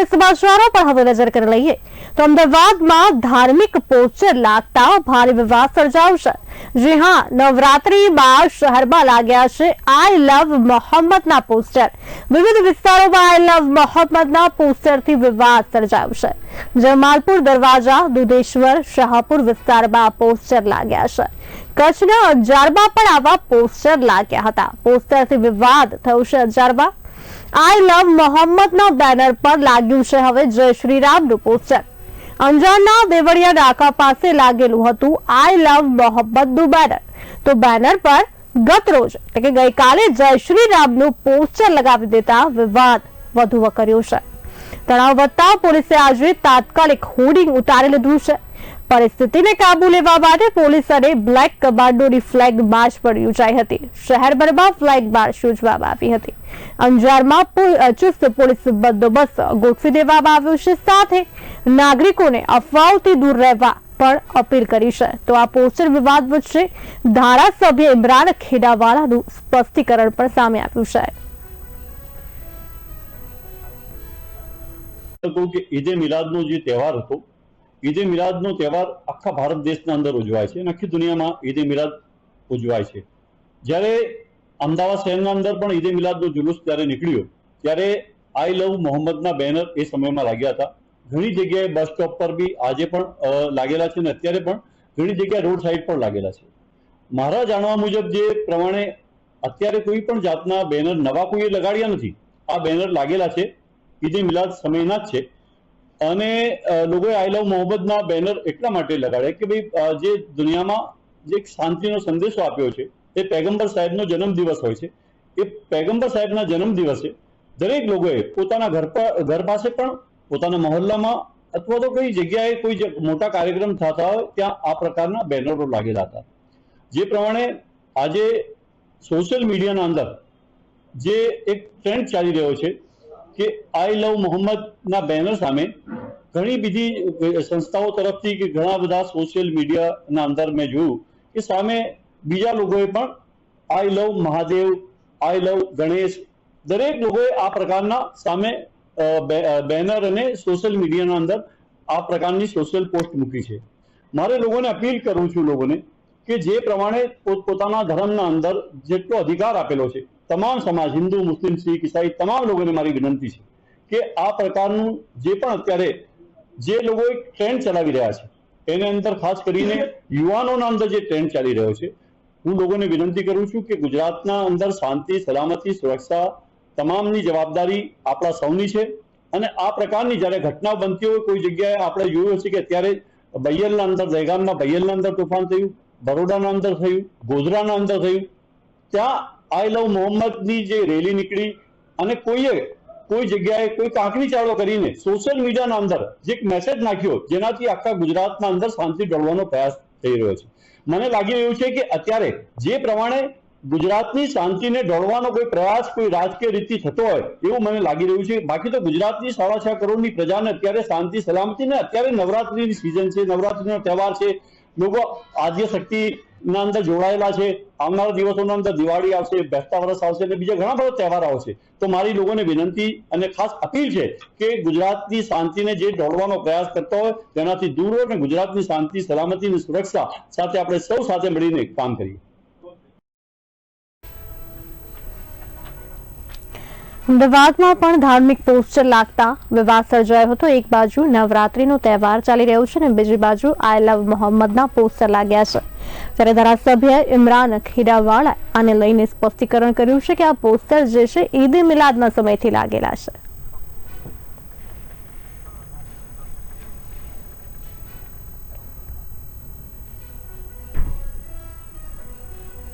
અગત્યના સમાચારો પર હવે નજર કરી લઈએ તો અમદાવાદમાં ધાર્મિક પોસ્ટર લાગતા ભારે વિવાદ સર્જાવશે જી હા નવરાત્રી બાદ શહેરમાં લાગ્યા છે આઈ લવ મોહમ્મદના પોસ્ટર વિવિધ વિસ્તારોમાં આઈ લવ મોહમ્મદના પોસ્ટરથી વિવાદ સર્જાવશે જમાલપુર દરવાજા દુધેશ્વર શાહપુર વિસ્તારમાં આ પોસ્ટર લાગ્યા છે કચ્છના અંજારમાં પણ આવા પોસ્ટર લાગ્યા હતા પોસ્ટરથી વિવાદ થયો છે અંજારમાં આઈ લવ મોહમ્મદના બેનર પર લાગ્યું છે. હવે જય શ્રી રામનું પોસ્ટર અંજારના દેવળિયા નાકા પાસે લાગેલું હતું આઈ લવ મોહમ્મદનું બેનર. તો બેનર પર ગત રોજ એટલે કે ગઈકાલે જય શ્રી રામનું પોસ્ટર લગાવી દેતા વિવાદ વધુ વકર્યો છે. તણાવ વધતા પોલીસે આજે તાત્કાલિક હોર્ડિંગ ઉતારી લીધું છે. પરિસ્થિતિને કાબુ લેવા માટે પોલીસ બ્લેક કમાન્ડોની ફ્લેગ માર્ચ પણ યોજાઈ હતી. શહેરભરમાં ફ્લેગ માર્ચ યોજવામાં આવી હતી. અંજારમાં ચુસ્ત પોલીસ બંદોબસ્ત ગોઠવી દેવામાં આવ્યો છે. સાથે નાગરિકોને અફવાઓથી દૂર રહેવા પણ અપીલ કરી છે. તો આ પોસ્ટર વિવાદ વચ્ચે ધારાસભ્ય ઇમરાન ખેડાવાળાનું સ્પષ્ટીકરણ પણ સામે આવ્યું છે. કે ઈદે મિલાદનો જે તહેવાર હતો ઈદે મિલાદનો તહેવાર આખા ભારત દેશના અંદર ઉજવાય છે અને આખી દુનિયામાં ઈદે મિલાદ ઉજવાય છે. જ્યારે અમદાવાદ શહેરના અંદર પણ ઈદે મિલાદનો જુલુસ જ્યારે નીકળ્યો, ત્યારે આઈ લવ મોહમ્મદના બેનર એ સમયમાં લાગ્યા હતા. ઘણી જગ્યાએ બસ સ્ટોપ પર બી આજે પણ લાગેલા છે અને અત્યારે પણ ઘણી જગ્યાએ રોડ સાઈડ પર લાગેલા છે. મારા જાણવા મુજબ જે પ્રમાણે અત્યારે કોઈ પણ જાતના બેનર નવા કોઈએ લગાડ્યા નથી, આ બેનર લાગેલા છે. ઈદે મિલાદ સમયના જ છે. અને લોકોએ આઈ લવ મોહમ્મદના બેનર એટલા માટે લગાડ્યા કે ભાઈ જે દુનિયામાં જે શાંતિનો સંદેશો આપ્યો છે તે પેગમ્બર સાહેબનો જન્મદિવસ હોય છે. એ પેગમ્બર સાહેબના જન્મદિવસે દરેક લોકોએ પોતાના ઘર પર ઘર પાસે પણ પોતાના મહોલ્લામાં અથવા તો કઈ જગ્યાએ કોઈ મોટા કાર્યક્રમ થતા હોય, ત્યાં આ પ્રકારના બેનરો લાગેલા હતા. જે પ્રમાણે આજે સોશિયલ મીડિયાના અંદર જે એક ટ્રેન્ડ ચાલી રહ્યો છે કે આઈ લવ મોહમ્મદના બેનર સામે ઘણી બીજી સંસ્થાઓ તરફથી કે ઘણા બધા સોશિયલ મીડિયાના અંદર મેં જોયું કે સામે બીજા લોકોએ પણ I love Mahadev, I love Ganesh, દરેક લોકોએ આ પ્રકારના સામે બેનર અને સોશિયલ મીડિયાના અંદર આ પ્રકારની સોશિયલ પોસ્ટ મૂકી છે. મારે લોકોને અપીલ કરું છું લોકોને કે જે પ્રમાણે પોતપોતાના ધર્મના અંદર જેટલો અધિકાર આપેલો છે તમામ સમાજ, હિન્દુ, મુસ્લિમ, શીખ, ઈસાઈ, તમામ લોકોને મારી વિનંતી છે કે આ પ્રકારનું જે પણ અત્યારે જે લોકો એક ટ્રેન્ડ ચલાવી રહ્યા છે, એને અંદર ખાસ કરીને યુવાનોના અંદર જે ટ્રેન્ડ ચાલી રહ્યો છે, હું લોકોને વિનંતી કરું છું કે ગુજરાતના અંદર શાંતિ, સલામતી, સુરક્ષા તમામની જવાબદારી આપણા સૌની છે અને આ પ્રકારની જ્યારે ઘટના બનતી હોય, કોઈ જગ્યાએ આપણે જોયું હશે કે અત્યારે બૈયલના અંદર દહેગામના બૈયલના અંદર તોફાન થયું, બરોડાના અંદર થયું, ગોધરાના અંદર થયું, ત્યાં આઈ લવ મોહમ્મદની જે રેલી નીકળી અને કોઈએ કોઈ જગ્યાએ કોઈ કાંકરી ચાળો કરીને સોશિયલ મીડિયાના અંદર જે એક મેસેજ નાખ્યો, જેનાથી આખા ગુજરાતના અંદર શાંતિ ડોળવાનો પ્રયાસ થઈ રહ્યો છે. મને લાગી રહ્યું છે કે અત્યારે જે પ્રમાણે ગુજરાતની શાંતિને ડોળવાનો કોઈ પ્રયાસ, કોઈ રાજકીય રીતથી થતો હોય, એવું મને લાગી રહ્યું છે. બાકી તો ગુજરાતની સાડા છ કરોડની પ્રજાને અત્યારે શાંતિ, સલામતી ને અત્યારે નવરાત્રીની સિઝન છે, નવરાત્રીનો તહેવાર છે. લોકો આદ્ય શક્તિના અંદર જોડાયેલા છે. આવનારા દિવસોના અંદર દિવાળી આવશે, બેસતા વર્ષ આવશે અને બીજા ઘણા બધા તહેવાર આવશે. તો મારી લોકોને વિનંતી અને ખાસ અપીલ છે કે ગુજરાતની શાંતિને જે દોડવાનો પ્રયાસ કરતો હોય તેનાથી દૂર હોય અને ગુજરાતની શાંતિ, સલામતી અને સુરક્ષા સાથે આપણે સૌ સાથે મળીને કામ કરીએ. અમદાવાદમાં પણ ધાર્મિક પોસ્ટર લાગતા વિવાદ સર્જાયો હતો. એક બાજુ નવરાત્રીનો તહેવાર ચાલી રહ્યો છે અને બીજી બાજુ આઈ લવ મોહમ્મદના પોસ્ટર લાગ્યા છે. ત્યારે ધારાસભ્ય ઇમરાન ખેડાવાળા આને લઈને સ્પષ્ટીકરણ કર્યું છે કે આ પોસ્ટર જે છે ઈદ મિલાદના સમયથી લાગેલા છે.